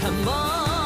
什么？